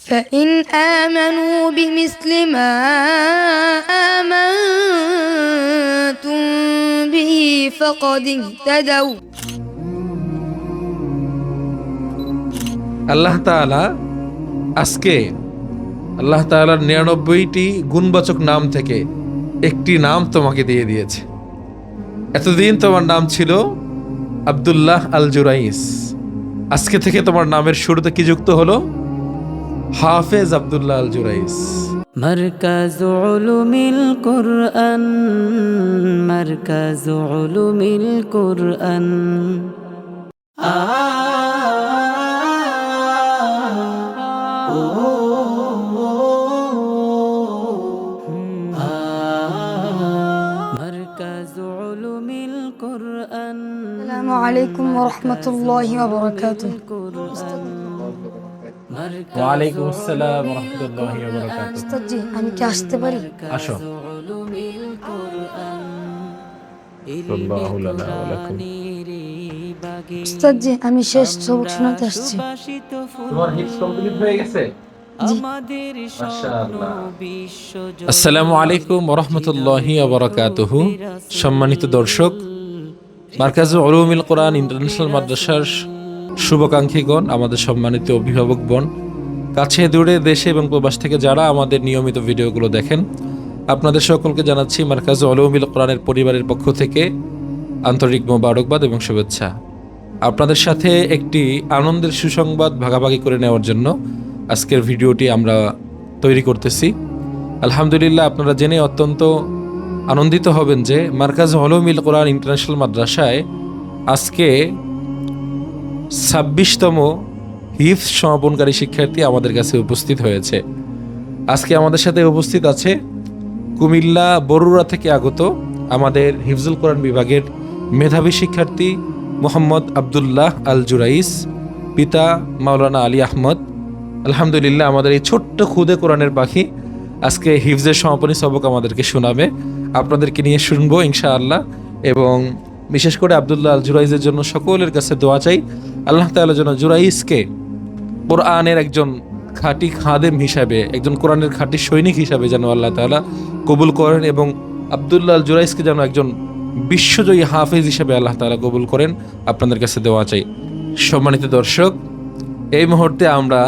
فإن آمنوا بمثل ما آمنتم به فقد اهتدوا আল্লাহ তাআলা আজকে আল্লাহ তাআলার নিরানব্বইটি গুণবাচক নাম থেকে একটি নাম তোমাকে দিয়ে দিয়েছে এতদিন তোমার নাম ছিল আব্দুল্লাহ আল জুরাইস আজকে থেকে তোমার নামের শুরুতে কি যুক্ত হলো হাফেজ আব্দুল্লাহ আল জুরাইস مركز علوم القرآن مركز علوم القرآن مركز علوم القرآن السلام عليكم ورحمة الله وبركاته القرآن مركز ওয়ালাইকুম আসসালাম রাহমাতুল্লাহি ওয়া বারাকাতুহু আমি কি আসতে পারি? আসো। আমি শেষ সবক শোনাতে আসছি। তোমার হিপস কমপ্লিট হয়ে গেছে? আসসালামু আলাইকুম সম্মানিত দর্শক মার্কাজ অলুমিল কোরআন ইন্টারন্যাশনাল মাদ্রাসার শুভাকাঙ্ক্ষীগণ আমাদের সম্মানিত অভিভাবকগণ কাছে দূরে দেশে এবং প্রবাস থেকে যারা আমাদের নিয়মিত ভিডিওগুলো দেখেন, আপনাদের সকলকে জানাচ্ছি মার্কাজ উলুমিল কোরআনের পরিবারের পক্ষ থেকে আন্তরিক মোবারকবাদ এবং শুভেচ্ছা। আপনাদের সাথে একটি আনন্দের সুসংবাদ ভাগাভাগি করে নেওয়ার জন্য আজকের ভিডিওটি আমরা তৈরি করতেছি। আলহামদুলিল্লাহ, আপনারা জেনে অত্যন্ত আনন্দিত হবেন যে মার্কাজ হলমিল কোরআন ইন্টারন্যাশনাল মাদ্রাসায় আজকে ছাব্বিশতম হিফ সমাপনকারী শিক্ষার্থী আমাদের কাছে উপস্থিত হয়েছে। আজকে আমাদের সাথে উপস্থিত আছে কুমিল্লা বরুড়া থেকে আগত আমাদের হিফজুল কোরআন বিভাগের মেধাবী শিক্ষার্থী মোহাম্মদ আবদুল্লাহ আল জুরাইস পিতা মাওলানা আলী আহমদ। আলহামদুলিল্লাহ আমাদের এই ছোট্ট খুদে কোরআনের পাখি আজকে হিফজের সমাপনী সবক আমাদেরকে শোনাবে। আপনাদেরকে নিয়ে শুনব ইনশাআল্লাহ এবং বিশেষ করে আবদুল্লাহ আল জুরাইজের জন্য সকলের কাছে দোয়া চাই। আল্লাহ তাআলা যেন জুরাইজকে কোরআনের একজন খাঁটি খাদেম হিসাবে, একজন কোরআনের খাঁটি সৈনিক হিসাবে যেন আল্লাহ তালা কবুল করেন এবং আবদুল্লাহ আল জুরাইজকে যেন একজন বিশ্বজয়ী হাফেজ হিসাবে আল্লাহ তালা কবুল করেন, আপনাদের কাছে দেওয়া চাই। সম্মানিত দর্শক, এই মুহূর্তে আমরা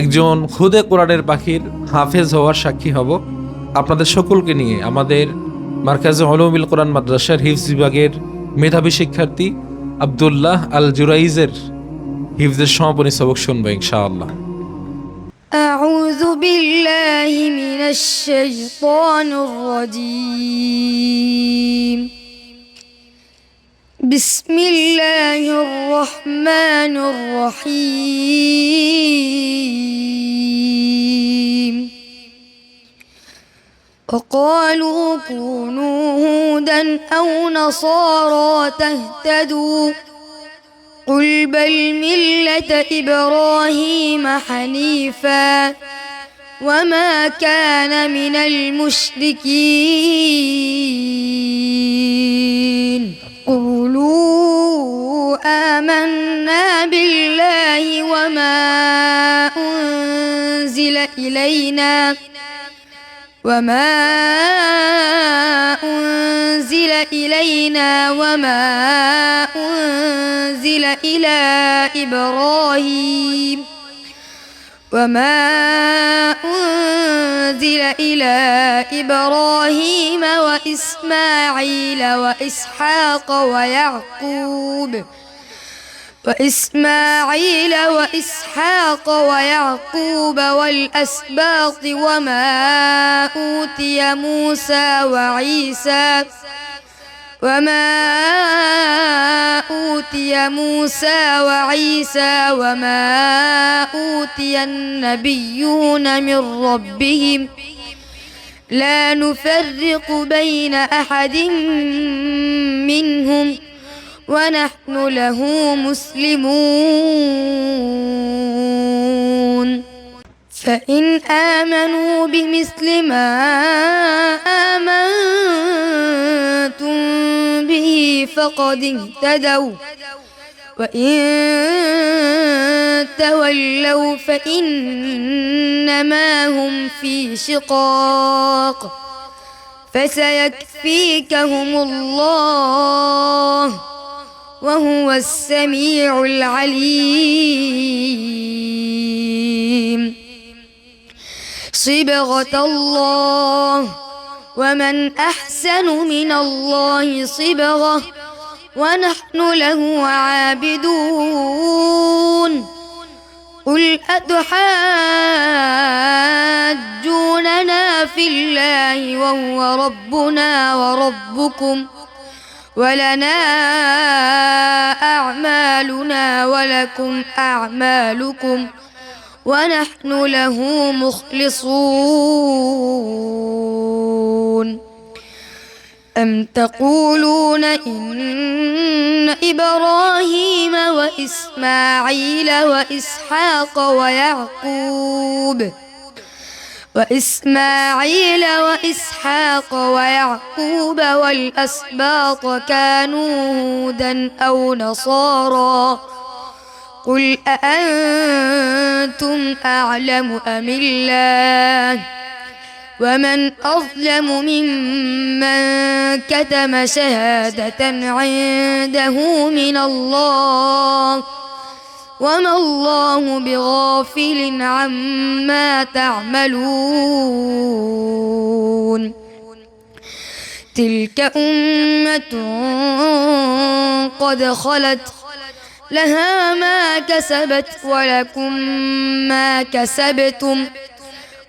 একজন খুদে কোরআনের পাখির হাফেজ হওয়ার সাক্ষী হব। আপনাদের সকলকে নিয়ে আমাদের মার্কাজে হলমিল কোরআন মাদ্রাসার হিফজ বিভাগের মেধাবী শিক্ষার্থী আবদুল্লাহ আল জুরাইজের হিফজের সমাপনী সবক শুনবো ইনশাআল্লাহ أعوذ بالله من الشيطان الرجيم بسم الله الرحمن الرحيم وقالوا كونوا هودا أو نصارى تهتدوا قل بل ملة إبراهيم حنيفا وما كان من المشركين قولوا آمنا بالله وما أنزل إلينا وما أنزل إلينا وما أنزل إلى إبراهيم. وما أنزل إلى إبراهيم وإسماعيل وإسحاق ويعقوب. وإسماعيل وإسحاق ويعقوب والأسباط وما أوتي موسى وعيسى. وما أوتي موسى وعيسى وما أوتي النبيون من ربهم. لا نفرق بين أحد منهم ونحن له مسلمون. فإن آمنوا بمثل ما آمنتم به فقد اهتدوا. وإن تولوا فإنما هم في شقاق فسيكفيكهم الله وهو السميع العليم صبغة الله ومن أحسن من الله صبغة ونحن له عابدون. قل أتحاجوننا في الله وهو ربنا وربكم ولنا أعمالنا ولكم أعمالكم ونحن له مخلصون. أم تقولون إن إبراهيم وإسماعيل وإسحاق ويعقوب وإسماعيل وإسحاق ويعقوب والأسباط كانوا هودا أو نصارى قل أأنتم أعلم أم الله ومن أظلم ممن كتم شهادة عنده من الله وما الله بغافل عما تعملون. تلك أمة قد خلت لها ما كسبت ولكم ما كسبتم.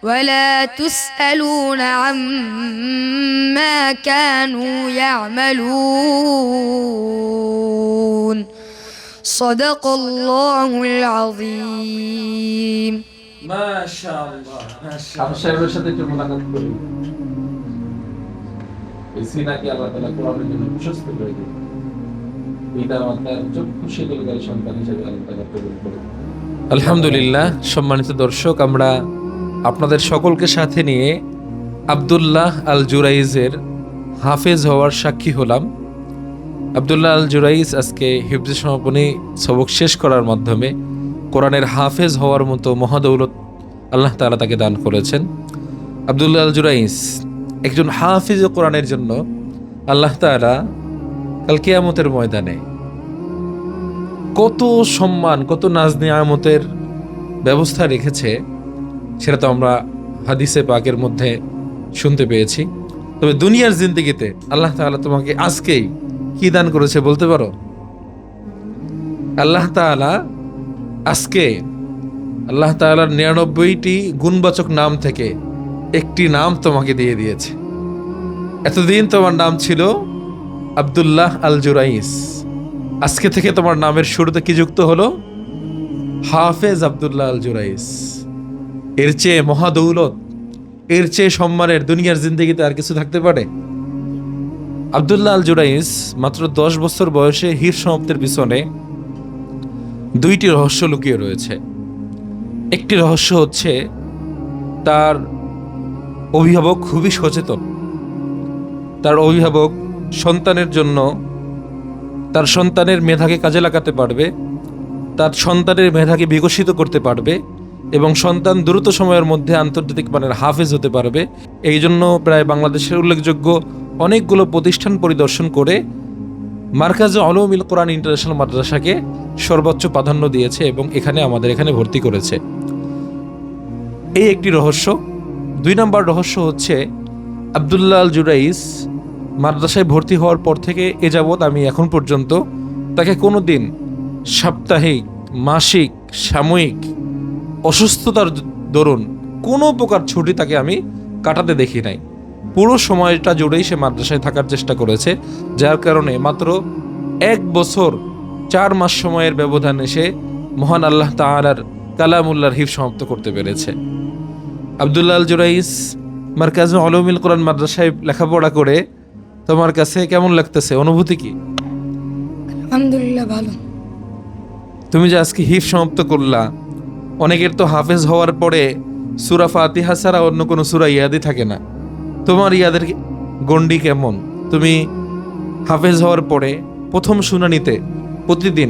ولا تسألون عما كانوا يعملون صدق الله العظيم আমি সাহেবের সাথে একটু মোলাকাত করি এই সিনাকে আল্লাহ তাআলা কোরআনের জন্য প্রশস্ত করে দিন পিতা মাতার চক্ষু শীতলকারী সন্তান হিসেবে আল্লাহ তাআলা কবুল করুন আলহামদুলিল্লাহ সম্মানিত দর্শক আমরা আপনাদের সকলকে সাথে নিয়ে আব্দুল্লাহ আল জুরাইজের হাফেজ হওয়ার সাক্ষী হলাম। আবদুল্লাহ আল জুরাইজ আজকে হিফজ সমাপনী সবক শেষ করার মাধ্যমে কোরআনের হাফেজ হওয়ার মতো মহাদৌলত আল্লাহ তাআলা তাকে দান করেছেন। আব্দুল্লাহ আল জুরাইজ একজন হাফিজ কোরআনের জন্য আল্লাহ তাআলা কাল কিয়ামতের ময়দানে কত সম্মান, কত নাজ নিয়ামতের ব্যবস্থা রেখেছে। সেটা তো আমরা হাদিসে পাকের মধ্যে শুনতে পেয়েছি। তবে দুনিয়ার জিন্দিগিতে আল্লাহ তাআলা তোমাকে আজকেই কি দান করেছে বলতে পারো? আল্লাহ তাআলা আজকে আল্লাহ তাআলার নিরানব্বইটি গুণবাচক নাম থেকে একটি নাম তোমাকে দিয়ে দিয়েছে। এতদিন তোমার নাম ছিল আবদুল্লাহ আল জুরাইস আজকে থেকে তোমার নামের শুরুতে কি যুক্ত হলো? হাফেজ আবদুল্লাহ আল জুরাইস এর চেয়ে মহাদৌলত এর চেয়ে সম্মানের দুনিয়ার জিন্দগিতে আর কিছু থাকতে পারে? আব্দুল্লাহ আল জুরাইস মাত্র দশ বছর বয়সে হির সমাপ্তের পিছনে দুইটি রহস্য লুকিয়ে রয়েছে। একটি রহস্য হচ্ছে, তার অভিভাবক খুবই সচেতন। তার অভিভাবক সন্তানের জন্য, তার সন্তানের মেধাকে কাজে লাগাতে পারবে, তার সন্তানের মেধাকে বিকশিত করতে পারবে এবং সন্তান দ্রুত সময়ের মধ্যে আন্তর্জাতিক মানের হাফেজ হতে পারবে। এই জন্য প্রায় বাংলাদেশের উল্লেখযোগ্য অনেকগুলো প্রতিষ্ঠান পরিদর্শন করে মার্কাজ অলমিল কোরআন ইন্টারন্যাশনাল মাদ্রাসাকে সর্বোচ্চ প্রাধান্য দিয়েছে এবং এখানে আমাদের এখানে ভর্তি করেছে। এই একটি রহস্য। দুই নম্বর রহস্য হচ্ছে আবদুল্লাহ আল জুরাইস মাদ্রাসায় ভর্তি হওয়ার পর থেকে এ যাবৎ আমি এখন পর্যন্ত তাকে কোনো দিন সাপ্তাহিক, মাসিক, সাময়িক অসুস্থতার দরুন কোনো প্রকার ছুটি তাকে আমি কাটাতে দেখি নাই। পুরো সময়টা জুড়েই সে মাদ্রাসায় থাকার চেষ্টা করেছে যার কারণে মাত্র এক বছর চার মাস সময়ের ব্যবধানে সে মহান আল্লাহ তাআলার কালামুল্লাহর হিফ সমাপ্ত করতে পেরেছে। আবদুল্লাহ আল জুরাইস মার্কাজ অলমিল কোরআন মাদ্রাসায় লেখাপড়া করে তোমার কাছে কেমন লাগতেছে? অনুভূতি কি? আলহামদুলিল্লাহ ভালো। তুমি যে আজকে হিফ সমাপ্ত করলা অনেকের তো হাফেজ হওয়ার পরে সুরা ফাতিহা ছাড়া অন্য কোনো সুরা ইয়াদি থাকে না। তোমার ইয়াদের গন্ডি কেমন? তুমি হাফেজ হওয়ার পরে প্রথম শুনানিতে প্রতিদিন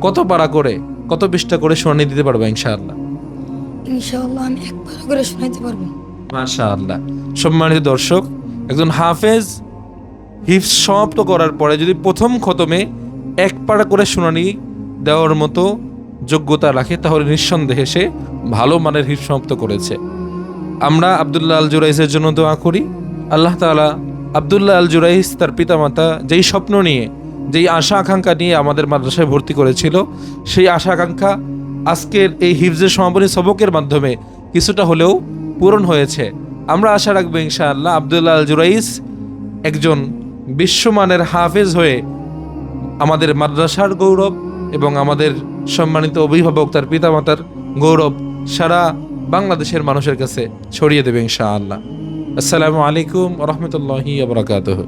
কত পারা করে কত পৃষ্ঠা করে শুনানি দিতে পারব ইনশাআল্লাহ? ইনশাআল্লাহ আমি একবার করে শোনাইতে পারব। মাশা সম্মানিত দর্শক একজন হাফেজ হিফস সমাপ্ত করার পরে যদি প্রথম খতমে এক পাড়া করে শুনানি দেওয়ার মতো যোগ্যতা রাখে, তাহলে নিঃসন্দেহে সে ভালো মানের হিফ সমাপ্ত করেছে। আমরা আবদুল্লাহ আল জুরাইসের জন্য দোয়া করি। আল্লাহ তাআলা আবদুল্লাহ আল জুরাইস তার পিতামাতা যেই স্বপ্ন নিয়ে, যেই আশা আকাঙ্ক্ষা নিয়ে আমাদের মাদ্রাসায় ভর্তি করেছিল, সেই আশা আকাঙ্ক্ষা আজকের এই হিফজের সমাপনী সবকের মাধ্যমে কিছুটা হলেও পূরণ হয়েছে। আমরা আশা রাখব ইনশাআল্লাহ আবদুল্লাহ আল জুরাইস একজন বিশ্বমানের হাফেজ হয়ে আমাদের মাদ্রাসার গৌরব এবং আমাদের সম্মানিত অভিভাবক তার পিতামাতার গৌরব সারা বাংলাদেশের মানুষের কাছে ছড়িয়ে দেবে ইনশাআল্লাহ। আসসালামু আলাইকুম রহমতুল্লাহি আবরাকাতহ